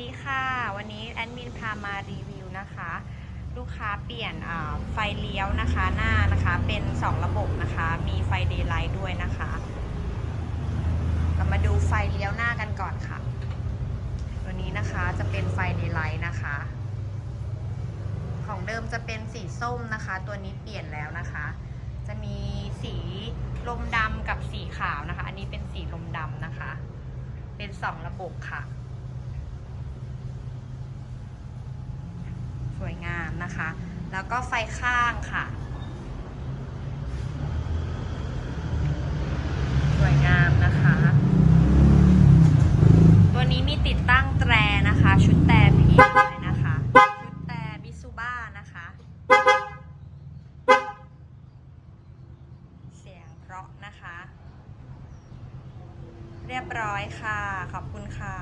ดีค่ะ วันนี้แอดมินพามารีวิวนะคะ ลูกค้าเปลี่ยนไฟเลี้ยวนะคะหน้านะคะเป็น 2 ระบบนะคะ มีไฟเดย์ไลท์ด้วยนะคะ เรามาดูไฟเลี้ยวหน้ากันก่อนค่ะ ตัวนี้นะคะจะเป็นไฟเดย์ไลท์นะคะ ของเดิมจะเป็นสีส้มนะคะ ตัวนี้เปลี่ยนแล้วนะคะ จะมีสีลมดำกับสีขาวนะคะ อันนี้เป็นสีลมดำนะคะ เป็นสองระบบค่ะ สวยงาม นะคะ แล้วก็ไฟข้างค่ะ สวยงามนะคะ ตัวนี้มีติดตั้งแตรนะคะ ชุดแต่พีเลยนะคะ ชุดแต่บิซูบ้านะคะ เสียงเพราะนะคะ เรียบร้อยค่ะ ขอบคุณค่ะ